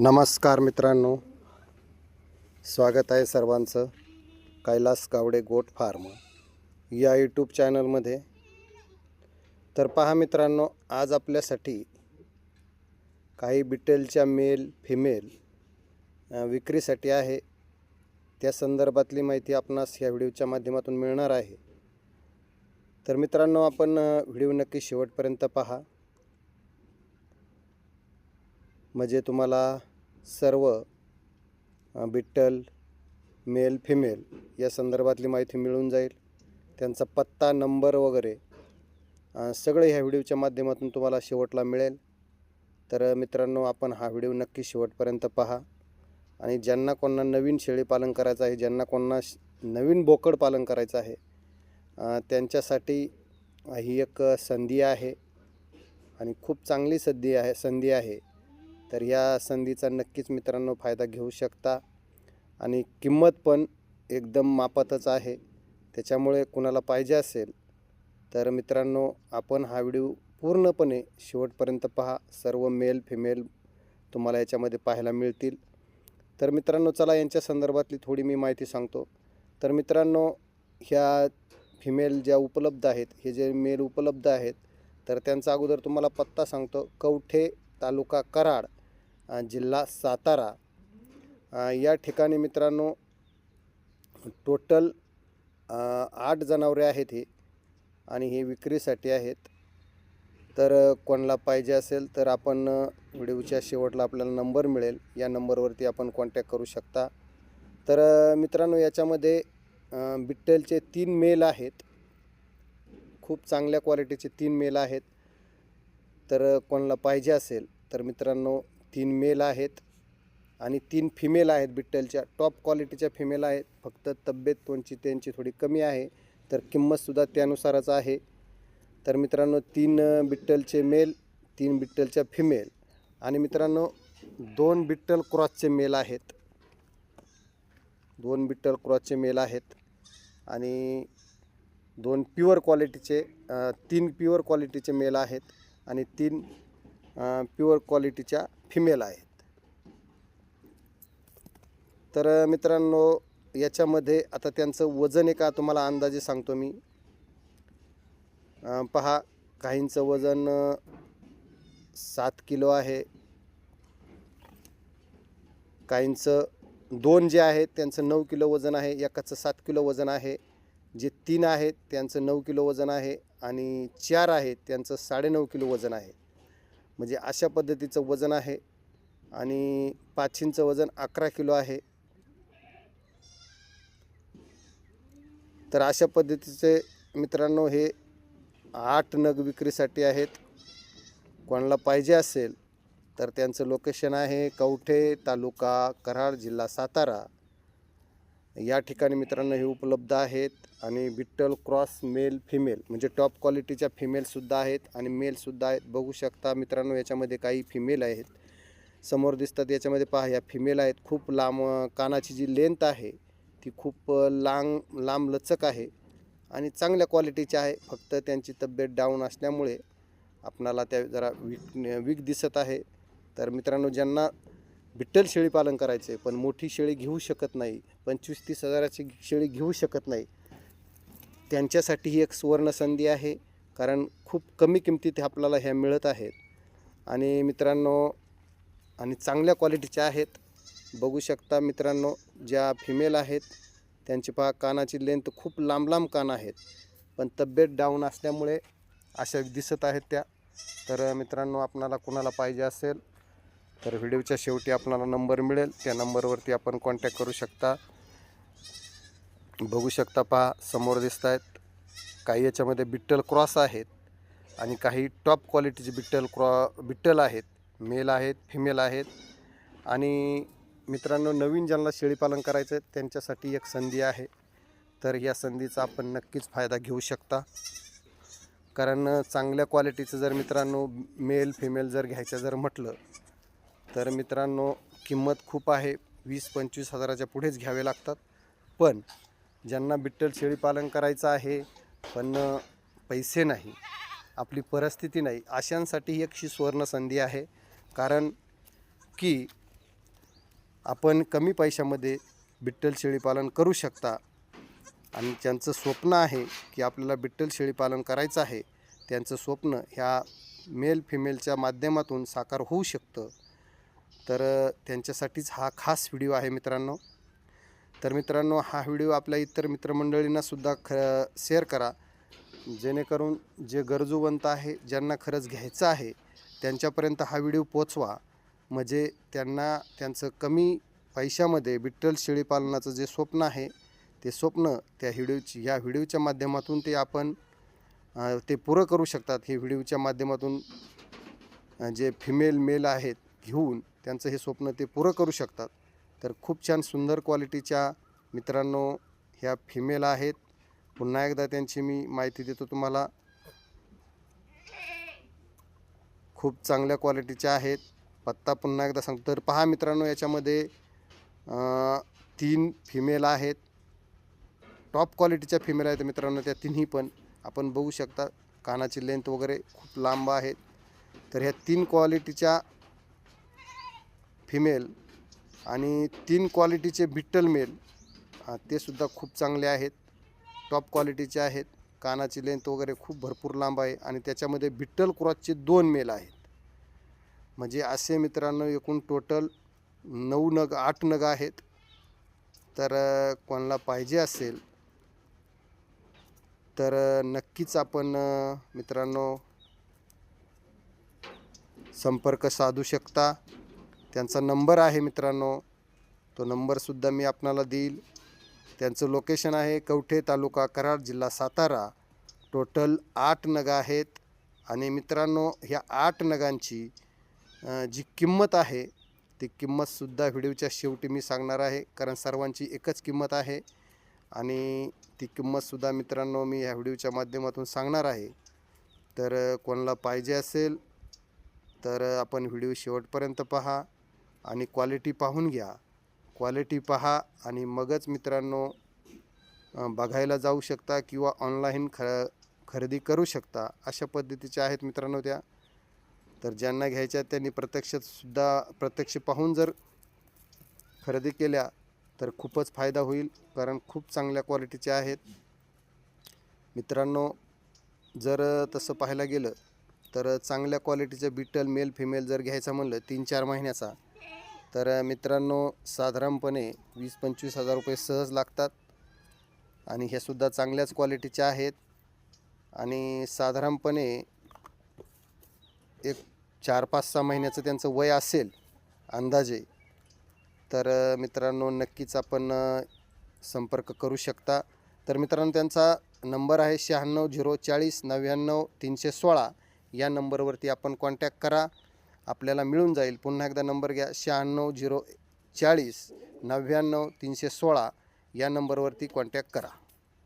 नमस्कार मित्रांनो. स्वागत आहे सर्वांचं. कैलास गावडे गोट फार्म या यूट्यूब चॅनलमध्ये. तर पहा मित्रांनो आज आपल्यासाठी काही बिटेलच्या मेल फिमेल विक्रीसाठी आहे. त्या संदर्भातली माहिती आपणास ह्या व्हिडिओच्या माध्यमातून मिळणार आहे. तर मित्रांनो आपण व्हिडिओ नक्की शेवटपर्यंत पहा. म्हणजे तुम्हाला सर्व बिट्टल मेल फिमेल या संदर्भातली माहिती मिळून जाईल. त्यांचा पत्ता नंबर वगैरे सगळं ह्या व्हिडिओच्या माध्यमातून तुम्हाला शेवटला मिळेल. तर मित्रांनो आपण हा व्हिडिओ नक्की शेवटपर्यंत पहा. आणि ज्यांना कोणाला नवीन शेळी पालन करायचं आहे ज्यांना कोणाला श- नवीन बोकड पालन करायचं आहे त्यांच्यासाठी ही एक संधी आहे. आणि खूप चांगली संधी आहे संधी आहे. तर या संधीचा नक्कीच मित्रांनो फायदा घेऊ शकता. आणि किंमत पण एकदम मापातच आहे. त्याच्यामुळे कुणाला पाहिजे असेल तर मित्रांनो आपण हा व्हिडिओ पूर्णपणे शेवटपर्यंत पहा. सर्व मेल फिमेल तुम्हाला याच्यामध्ये पाहायला मिळतील. तर मित्रांनो चला यांच्या संदर्भातली थोडी मी माहिती सांगतो. तर मित्रांनो ह्या फिमेल ज्या उपलब्ध आहेत हे जे मेल उपलब्ध आहेत तर त्यांचा अगोदर तुम्हाला पत्ता सांगतो. कवठे तालुका कराड. जिल्हा सातारा. या ठिकाणी मित्रांनो टोटल आठ जनावरे आहेत हे आणि हे विक्रीसाठी आहेत. तर कोणाला पाहिजे असेल तर आपण व्हिडिओच्या शेवटला आपल्याला नंबर मिळेल. या नंबरवरती आपण कॉन्टॅक्ट करू शकता. तर मित्रांनो याच्यामध्ये बिट्टलचे तीन मेल आहेत. खूप चांगल्या क्वालिटीचे तीन मेल आहेत. तर कोणाला पाहिजे असेल तर मित्रांनो तीन मेल आहेत आणि तीन फिमेल आहेत बिट्टलच्या. टॉप क्वालिटीच्या फिमेल आहेत. फक्त तब्येत त्यांची त्यांची थोडी कमी आहे. तर किंमतसुद्धा त्यानुसारच आहे. तर मित्रांनो तीन बिट्टलचे मेल तीन बिट्टलच्या फिमेल आणि मित्रांनो दोन बिट्टल क्रॉसचे मेल आहेत. दोन बिट्टल क्रॉसचे मेल आहेत. आणि दोन प्युअर क्वालिटीचे तीन प्युअर क्वालिटीचे मेल आहेत. आणि तीन प्युअर क्वालिटीच्या फिमेल आहेत. तर मित्रांनो याच्यामध्ये आता त्यांचं वजन आहे का तुम्हाला अंदाजे सांगतो मी. पहा काहींचं वजन सात किलो आहे. काहींचं दोन जे आहेत त्यांचं नऊ किलो वजन आहे एकाचं सात किलो वजन आहे. जे तीन आहेत त्यांचं नऊ किलो वजन आहे आणि चार आहेत त्यांचं साडेनऊ किलो वजन आहे. म्हणजे अशा पद्धतीचं वजन आहे. आणि पाचींचं वजन अकरा किलो आहे. तर अशा पद्धतीचे मित्रांनो हे आठ नग विक्रीसाठी आहेत. कोणाला पाहिजे असेल तर त्यांचं लोकेशन आहे कवठे तालुका कराड जिल्हा सातारा. या ठिकाणी मित्रांनो हे उपलब्ध आहेत आणि विठ्ठल क्रॉस मेल फिमेल म्हणजे टॉप क्वालिटीच्या फिमेलसुद्धा आहेत आणि मेलसुद्धा आहेत. बघू शकता मित्रांनो याच्यामध्ये काही फिमेल आहेत. समोर दिसतात याच्यामध्ये पहा या फिमेल आहेत. खूप लांब कानाची जी लेंथ आहे ती खूप लांब लांब लचक आहे आणि चांगल्या क्वालिटीची आहे. फक्त त्यांची तब्येत डाऊन असल्यामुळे आपणाला त्या जरा वीक वीक दिसत आहे. तर मित्रांनो ज्यांना बिट्टल शेळी पालन करायचे पण मोठी शेळी घेऊ शकत नाही पंचवीस तीस हजाराची शेळी घेऊ शकत नाही. त्यांच्यासाठी ही एक सुवर्ण संधी आहे कारण खूप कमी किमतीत आपल्याला ह्या मिळत आहेत. आणि मित्रांनो आणि चांगल्या क्वालिटीच्या आहेत. बघू शकता मित्रांनो ज्या फिमेल आहेत त्यांची पहा कानाची लेंथ खूप लांब लांब कान आहेत. पण तब्येत डाऊन असल्यामुळे अशा दिसत आहेत त्या. तर मित्रांनो आपणाला कुणाला पाहिजे असेल तर व्हिडिओच्या शेवटी आपणाला नंबर मिळेल. त्या नंबरवरती आपण कॉन्टॅक्ट करू शकता. बघू शकता पहा समोर दिसत आहेत काही याच्यामध्ये बिट्टल क्रॉस आहेत आणि काही टॉप क्वालिटीचे बिट्टल क्रॉ बिट्टल आहेत. मेल आहेत फिमेल आहेत. आणि मित्रांनो नवीन ज्यांना शेळीपालन करायचं आहे त्यांच्यासाठी एक संधी आहे. तर या संधीचा आपण नक्कीच फायदा घेऊ शकता. कारण चांगल्या क्वालिटीचं जर मित्रांनो मेल फिमेल जर घ्यायचं जर म्हटलं तर मित्रांनो किंमत खूप आहे. वीस पंचवीस हजाराच्या पुढेच घ्यावे लागतात. पण ज्यांना बिट्टल शेळीपालन करायचं आहे पण पैसे नाही आपली परिस्थिती नाही अशांसाठी ही एक अशी सुवर्ण संधी आहे. कारण की आपण कमी पैशामध्ये बिट्टल शेळीपालन करू शकता. आणि ज्यांचं स्वप्न आहे की आपल्याला बिट्टल शेळीपालन करायचं आहे त्यांचं स्वप्न ह्या मेल फिमेलच्या माध्यमातून साकार होऊ शकतं. तर त्यांच्यासाठीच हा खास व्हिडिओ आहे मित्रांनो. तर मित्रांनो हा व्हिडिओ आपल्या इतर मित्रमंडळींनासुद्धा ख शेअर करा. जेणेकरून जे गरजूवंत आहे ज्यांना खरंच घ्यायचं आहे त्यांच्यापर्यंत हा व्हिडिओ पोचवा म्हणजे त्यांना त्यांचं कमी पैशामध्ये विठ्ठल शेळीपालनाचं जे स्वप्न आहे ते स्वप्न त्या व्हिडिओची या व्हिडिओच्या माध्यमातून ते आपण ते पुरं करू शकतात. हे व्हिडिओच्या माध्यमातून जे फिमेल मेल आहेत घेऊन त्यांचं हे स्वप्न ते पुरं करू शकतात. तर खूप छान सुंदर क्वालिटीच्या मित्रांनो ह्या फिमेल आहेत. पुन्हा एकदा त्यांची मी माहिती देतो तुम्हाला. खूप चांगल्या क्वालिटीच्या आहेत. पत्ता पुन्हा एकदा सांगतो. तर पहा मित्रांनो याच्यामध्ये तीन फिमेल आहेत. टॉप क्वालिटीच्या फिमेल आहेत मित्रांनो त्या तिन्ही पण. आपण बघू शकता कानाची लेंथ वगैरे खूप लांब आहेत. तर ह्या तीन क्वालिटीच्या फिमेल आणि तीन क्वालिटीचे बिट्टल मेल ते सुद्धा खूप चांगले आहेत. टॉप क्वालिटीचे आहेत. कानाची लेंथ वगैरे खूप भरपूर लांब आहे आणि त्याच्यामध्ये बिट्टल क्रॉसचे दोन मेल आहेत. म्हणजे असे मित्रांनो एकूण टोटल नऊ नग आठ नग आहेत. तर कोणाला पाहिजे असेल तर नक्कीच आपण मित्रांनो संपर्क साधू शकता. त्यांचा नंबर आहे मित्रांनो. तो नंबरसुद्धा मी आपणाला देईल. त्यांचं लोकेशन आहे कवठे तालुका कराड जिल्हा सातारा. टोटल आठ नग आहेत. आणि मित्रांनो ह्या आठ नगांची जी किंमत आहे ती किंमतसुद्धा व्हिडिओच्या शेवटी मी सांगणार आहे. कारण सर्वांची एकच किंमत आहे. आणि ती किंमतसुद्धा मित्रांनो मी ह्या व्हिडिओच्या माध्यमातून सांगणार आहे. तर कोणाला पाहिजे असेल तर आपण व्हिडिओ शेवटपर्यंत पहा. आणि क्वालिटी पाहून घ्या. क्वालिटी पहा आणि मगच मित्रांनो बघायला जाऊ शकता किंवा ऑनलाईन ख खरेदी करू शकता अशा पद्धतीच्या आहेत मित्रांनो त्या. तर ज्यांना घ्यायच्या त्यांनी प्रत्यक्षसुद्धा प्रत्यक्ष पाहून जर खरेदी केल्या तर खूपच फायदा होईल कारण खूप चांगल्या क्वालिटीच्या आहेत. मित्रांनो जर तसं पाहायला गेलं तर चांगल्या क्वालिटीचं बिटल मेल फिमेल जर घ्यायचं म्हणलं तीन चार महिन्याचा तर मित्रांनो साधारणपणे वीस पंचवीस हजार रुपये सहज लागतात आणि हे सुद्धा चांगल्याच क्वालिटीच्या आहेत. आणि साधारणपणे एक चार पाच सहा महिन्याचं त्यांचं वय असेल अंदाजे तर मित्रांनो नक्कीच आपण संपर्क करू शकता. तर मित्रांनो त्यांचा नंबर आहे शहाण्णव झिरो चाळीस नव्याण्णव तीनशे सोळा. या नंबरवरती आपण कॉन्टॅक्ट करा. आपल्याला मिळून जाईल. पुन्हा एकदा नंबर घ्या. शहाण्णव झिरो चाळीस नव्याण्णव तीनशे सोळा या नंबरवरती कॉन्टॅक्ट करा.